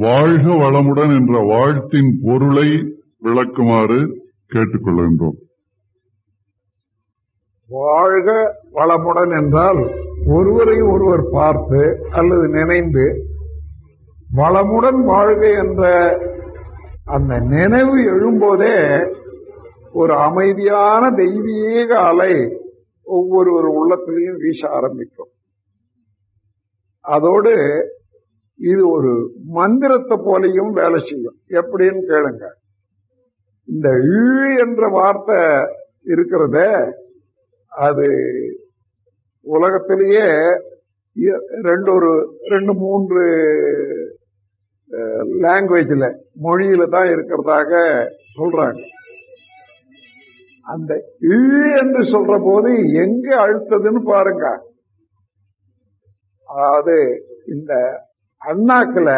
வாழ்க வளமுடன் என்ற வாழ்த்தின் பொருளை விளக்குமாறு கேட்டுக்கொள்கின்றோம். வாழ்க வளமுடன் என்றால் ஒருவரை ஒருவர் பார்த்து அல்லது நினைந்து வளமுடன் வாழ்க என்ற அந்த நினைவு எழும்போதே ஒரு அமைதியான தெய்வீக அலை ஒவ்வொருவர் உள்ளத்திலையும் வீச ஆரம்பிக்கும். அதோடு இது ஒரு மந்திரத்தை போலையும் வேலை செய்யும். எப்படின்னு கேளுங்க. இந்த ஈ என்ற வார்த்தை இருக்கிறத அது உலகத்திலேயே ரெண்டு ஒரு ரெண்டு மூன்று லாங்குவேஜில் மொழியில தான் இருக்கிறதாக சொல்றாங்க. அந்த ஈ என்று சொல்ற போது எங்க அழுத்ததுன்னு பாருங்க. அது இந்த அண்ணாக்குல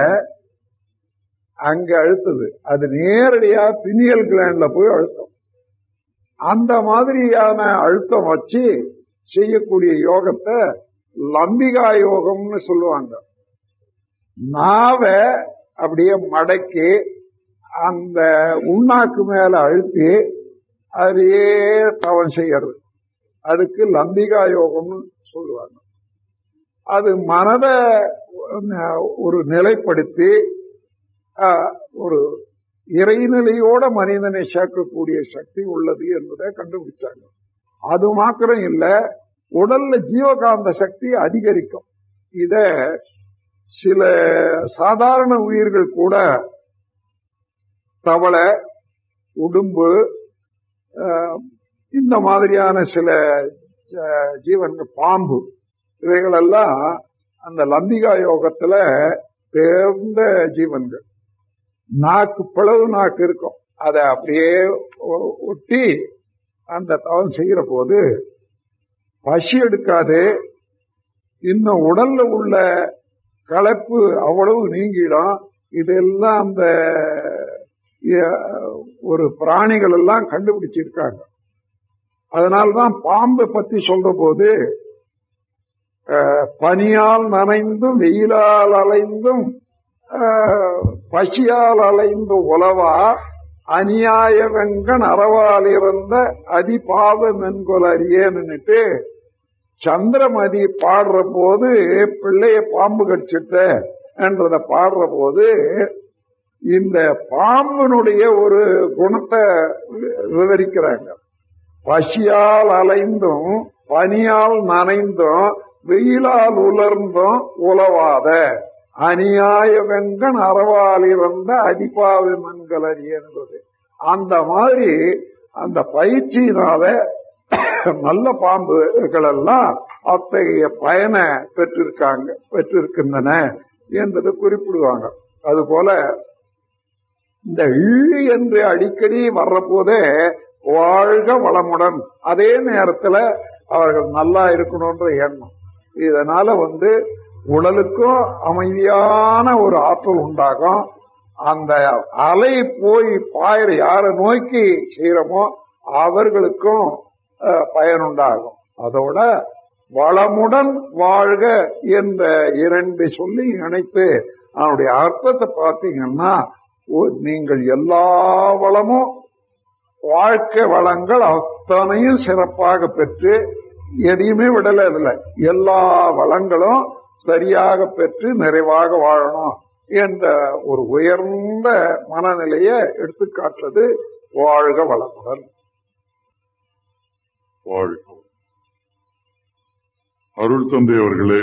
அங்க அழுத்தது. அது நேரடியா பினியல் கிளாண்ட்ல போய் அழுத்தம். அந்த மாதிரியான அழுத்தம் வச்சு செய்யக்கூடிய யோகத்தை லம்பிகா யோகம்னு சொல்லுவாங்க. நாவ அப்படியே மடக்கி அந்த உண்ணாக்கு மேல அழுத்தி அதையே தவம் செய்யறது. அதுக்கு லம்பிகா யோகம்னு சொல்லுவாங்க. அது மனதை ஒரு நிலைப்படுத்தி ஒரு இறைநிலையோட மனிதனை சேர்க்கக்கூடிய சக்தி உள்ளது என்பதை கண்டுபிடிச்சாங்க. அது மாத்திரம் இல்லை உடல்ல ஜீவகாந்த சக்தி அதிகரிக்கும். இத சில சாதாரண உயிர்கள் கூட தவளை உடும்பு இந்த மாதிரியான சில ஜ- ஜீவன்கள் பாம்பு இவைகளெல்லாம் அந்த லம்பிகா யோகத்துல தேர்ந்த ஜீவன்கள். நாக்கு பிளவு நாக்கு இருக்கும். அதை அப்படியே ஒட்டி அந்த தவம் செய்கிற போது பசி எடுக்காது. இன்னும் உடல்ல உள்ள கலப்பு அவ்வளவு நீங்கிடும். இதெல்லாம் அந்த ஒரு பிராணிகள் எல்லாம் கண்டுபிடிச்சிருக்காங்க. அதனால்தான் பாம்பை பத்தி சொல்ற போது பனியால் நனைந்தும் வெயிலால் அலைந்தும் பசியால் அலைந்து உலவா அநியாய வெங்கன் அறவால் இருந்த அதிபாத மென்கொல் அறியேன்னுட்டு சந்திரமதி பாடுற போது பிள்ளைய பாம்பு கடிச்சிட்ட என்றத பாடுற போது இந்த பாம்பினுடைய ஒரு குணத்தை விவரிக்கிறாங்க. பசியால் அலைந்தும் பனியால் நனைந்தும் வெயிலால் உலர்ந்தும் உலவாத. அநியாய வெங்கன் அறவால் இருந்த அடிப்பாவை மண்களறி என்பது. அந்த மாதிரி அந்த பயிற்சியினால நல்ல பாம்புகள் எல்லாம் அத்தகைய பயனை பெற்றிருக்காங்க பெற்றிருக்கின்றன என்பதை குறிப்பிடுவாங்க. அதுபோல இந்த இழு என்று அடிக்கடி வர்ற போதே வாழ்க வளமுடன். அதே நேரத்துல அவர்கள் நல்லா இருக்கணும்ன்ற எண்ணம். இதனால வந்து உடலுக்கும் அமைதியான ஒரு ஆற்றல் உண்டாகும். அந்த அலை போய் பாயிர யாரை நோக்கி செய்யறமோ அவர்களுக்கும் பயனுண்டாகும். அதோட வளமுடன் வாழ்க என்ற இரண்டு சொல்லி இணைத்து அதனுடைய அர்த்தத்தை பார்த்தீங்கன்னா ஓ, நீங்கள் எல்லா வளமும் வாழ்க்கை வளங்கள் அத்தனையும் சிறப்பாக பெற்று எதையுமே விடல இதுல. எல்லா வளங்களும் சரியாக பெற்று நிறைவாக வாழணும் என்ற ஒரு உயர்ந்த மனநிலையை எடுத்துக்காட்டுறது வாழ்க வளமுடன். வாழ்க. அருள் தந்தை அவர்களே.